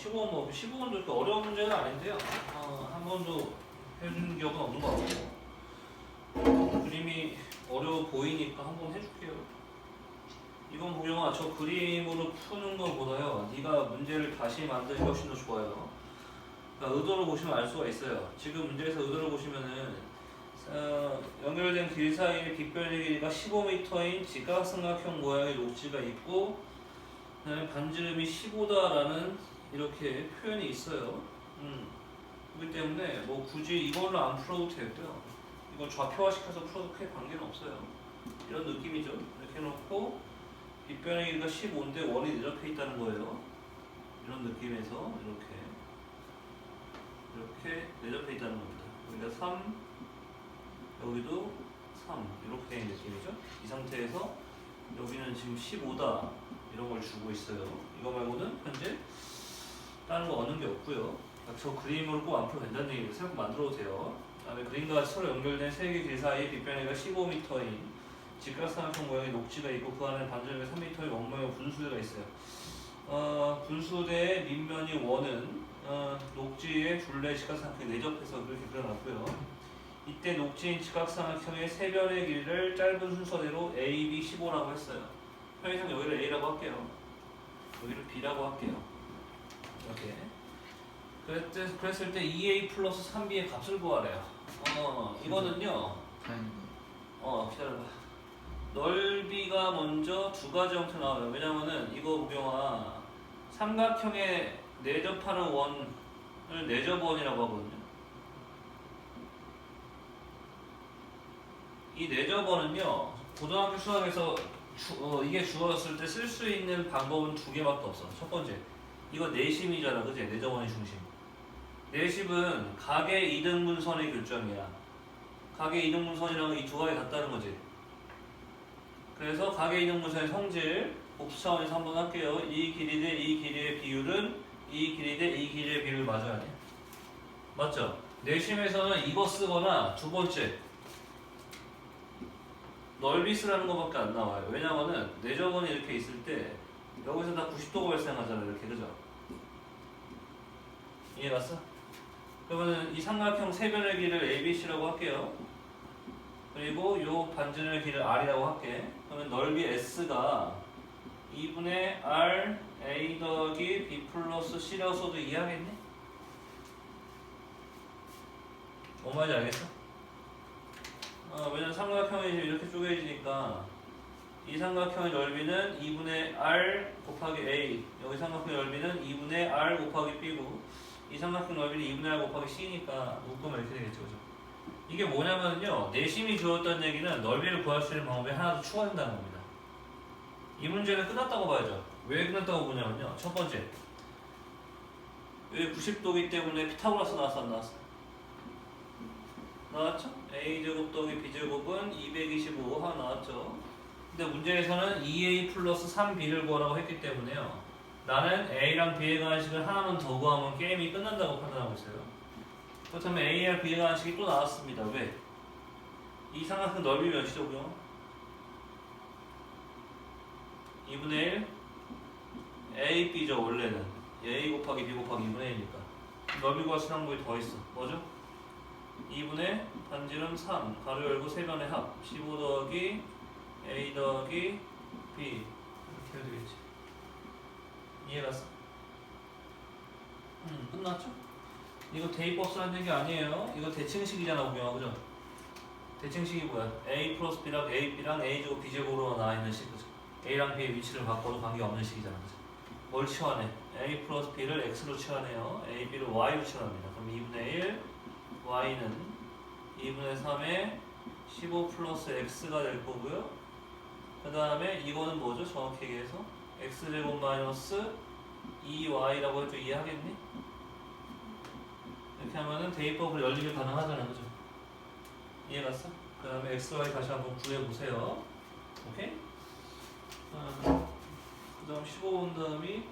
15원 뭐 15원도 그렇게 어려운 문제는 아닌데요. 어, 한 번도 해준 기억은 없는 것 같고 그림이 어려워 보이니까 한 번 해줄게요. 이건 보경아 저 그림으로 푸는 것보다요. 네가 문제를 다시 만드는 게 훨씬 더 좋아요. 그러니까 의도를 보시면 알 수가 있어요. 지금 문제에서 의도를 보시면은 어, 연결된 길 사이에 빗변의 길이가 15m인 직각삼각형 모양의 녹지가 있고 반지름이 15다라는 이렇게 표현이 있어요. 음. 그렇기 때문에 뭐 굳이 이걸로 안 풀어도 되고요. 이걸 좌표화시켜서 풀어도 크게 관계는 없어요. 이런 느낌이죠. 이렇게 해놓고 빗변의 길이가 15인데 원이 내접해 있다는 거예요. 이런 느낌에서 이렇게 이렇게 내접해 있다는 겁니다. 여기가 3, 여기도 3 이렇게 된 느낌이죠. 이 상태에서 여기는 지금 15다 이런 걸 주고 있어요. 이거 말고는 현재 다른 거 얻는 게 없고요. 그러니까 저 그림으로 꼭안 풀어도 된다는 얘기를 새로 만들어도 돼요. 그다음에 그림과 서로 연결된 세 개 길 사이에 빗변이가 15m인 직각삼각형 모양의 녹지가 있고 그 안에 반지름이 3m의 원모양 분수대가 있어요. 어, 분수대의 밑면이 원은 어, 녹지의 둘레 직각삼각형에 내접해서 그렇게 그려놨고요. 이때 녹지인 직각삼각형의 세 변의 길이를 짧은 순서대로 A, B, 15라고 했어요. 편의상 여기를 A라고 할게요. 여기를 B라고 할게요. 이렇게. 그랬을, 그랬을 때 2A 플러스 3B의 값을 구하래요. 어, 이거는요. 어, 기다려봐. 넓이가 먼저 두 가지 형태 나와요. 왜냐면은 이거 우경아 삼각형에 내접하는 원을 내접원이라고 하거든요. 이 내접원은요 고등학교 수학에서 주- 어, 이게 주어졌을 때 쓸 수 있는 방법은 두 개밖에 없어. 첫 번째, 이거 내심이잖아, 그지? 내접원의 중심. 내심은 각의 이등분선의 교점이야. 각의 이등분선이랑 이두 가지 같다는 거지. 그래서 각의 이등분선의 성질 복수 차원에서 한번 할게요. 이 길이 대 이 길이의 비율은 이 길이 대 이 길이의 비율을 맞아야 돼. 맞죠? 내심에서는 이거 쓰거나 두 번째 넓이 쓰라는 것밖에 안 나와요. 왜냐면은 내저번이 이렇게 있을 때 여기서 다 90도가 발생하잖아요. 이렇게 그죠? 이해 갔어? 그러면은 이 삼각형 세 변의 길을 ABC라고 할게요. 그리고 요 반지름의 길을 R이라고 할게. 그러면 넓이 S가 2분의 R A 더하기 B 플러스 C라고 써도 이해하겠니? 뭔 말인지 알겠어? 어, 왜냐면 삼각형이 이렇게 쪼개지니까 이 삼각형의 넓이는 2분의 R 곱하기 A 여기 삼각형의 넓이는 2분의 R 곱하기 B고 이 삼각형 넓이는 2분의 R 곱하기 C니까 묶으면 이렇게 되겠죠 그죠? 이게 뭐냐면요 내심이 주었다는 얘기는 넓이를 구할 수 있는 방법이 하나 더 추가된다는 겁니다 이 문제는 끝났다고 봐야죠 왜 끝났다고 보냐면요 첫 번째 왜 90도기 때문에 피타고라스 나왔어 안 나왔어? 나왔죠? a제곱 더하기 b제곱은 225 하나 나왔죠? 근데 문제에서는 2a 플러스 3b를 구하라고 했기 때문에요 나는 a랑 b에 관한 식을 하나만 더 구하면 게임이 끝난다고 판단하고 있어요 그렇다면 a랑 b에 관한 식이 또 나왔습니다 왜? 이 삼각형 넓이 몇이죠 그럼? 2분의 1 a, b죠 원래는 a 곱하기 b 곱하기 2분의 1이니까 넓이 구할 수 있는 방법이 더 있어 뭐죠? 2분의 반지름 3 가로 열고 세 변의 합15 더하기 a 더하기 b 이렇게 해야 되겠지 이해 갔어? 음 끝났죠? 이거 대입법수라는 얘기 아니에요 이거 대칭식이잖아 우경아 그죠? 대칭식이 뭐야? a 플러스 b랑 a, b랑 a 제곱 b 제곱으로 나와 있는 식 그죠? a랑 b의 위치를 바꿔도 관계없는 식이잖아 그죠? 뭘 치환해? a 플러스 b를 x로 치환해요 a, b를 y로 치환합니다 그럼 2분의 1 y는 2분의 3에 15 플러스 x가 될 거고요. 그 다음에 이거는 뭐죠? 정확히 얘기해서 x제곱 마이너스 2y라고 해도 이해하겠니? 이렇게 하면은 대입법으로 열림이 가능하잖아, 그죠? 이해 갔어? 그 다음에 x, y 다시 한번 구해보세요. 오케이? 그 다음 15온 다음이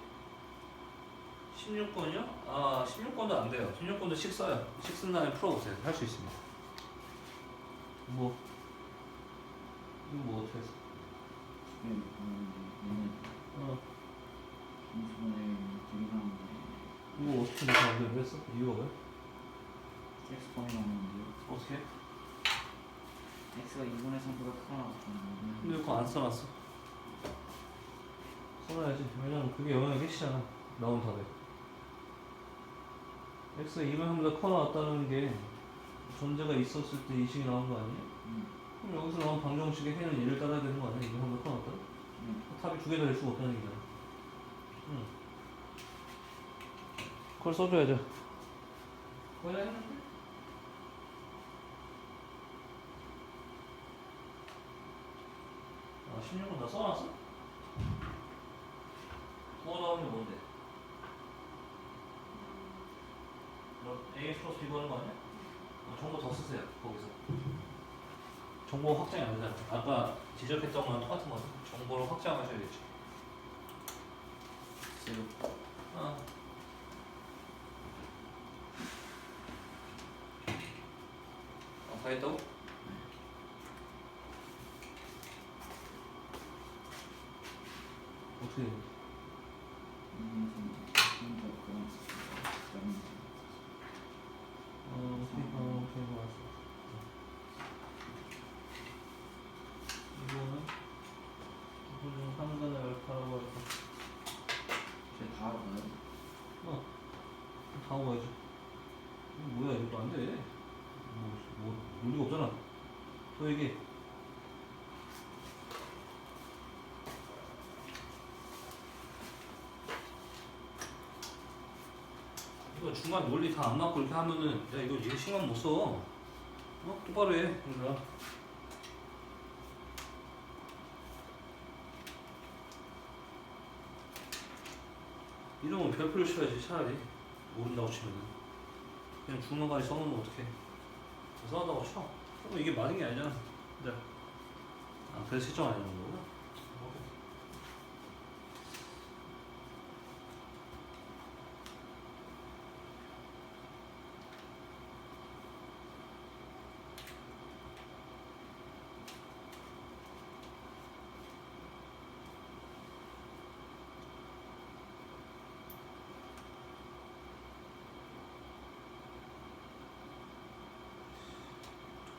16번이요? 아, 16번도 안 돼요. 16번도 식 써요. 식 쓴 다음에 풀어보세요. 할 수 있습니다. 뭐? 이거 뭐 어떻게 했어? 네, 음, 어. 중수분의 기계상인데 이거 어떻게 이렇게 안 되는 했어? 이유가 x 범위 나오는데요. 어떻게? x가 2분의 3보다 크거나 같은 근데 그거 안 써놨어. 써놔야지. 왜냐면 그게 영향이 핵시잖아. 나온 답에. x가 2만 한보다 커 나왔다는 게 전제가 있었을 때 이 식이 나온 거 아니야? 음. 그럼 여기서 나온 방정식의 해는 얘를 따라야 되는 거 아니야? 2만 한보다 커 나왔다? 음. 답이 두개다될 수가 없다는 얘기잖아. 응. 그걸 써줘야죠. 거의 다 했는데? 아, 16은 다 써놨어? 뭐 나오면 뭔데? 너 AX 플러스 B 하는 거 아니야? 어, 정보 더 쓰세요, 거기서. 정보 확장이 안 되잖아. 아까 지적했던 거랑 똑같은 거지. 정보를 확장하셔야겠지. 글쎄요. 어. 어, 다 했다고? 어떻게 돼? 음, 좀, 좀 그런 좀 어, 오케이, 어, 오케이, 알았어. 이거는 이거는 상단의 알파라고 할까? 제가 다 알아봐요. 어, 다 먹어야지. 이거 뭐야, 이거 안 돼. 뭐, 뭐, 논리가 없잖아. 또 얘기. 이거 중간 논리 다 안 맞고 이렇게 하면은, 야, 이거 이거 신경 못 써. 어? 똑바로 해, 얘들아. 이러면 별표를 쳐야지 차라리 모른다고 치면은 그냥 중간까지 써놓으면 어떡해? 써놓다고 쳐. 그럼 이게 맞은 게 아니잖아. 근데 아 그래서 실정 안 해놓은 거구나 오케이.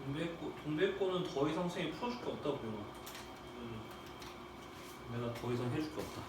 동백꽃 동백꽃은 더 이상 선생님이 풀어줄 게 없다 보여 내가 더 이상 해줄 게 없다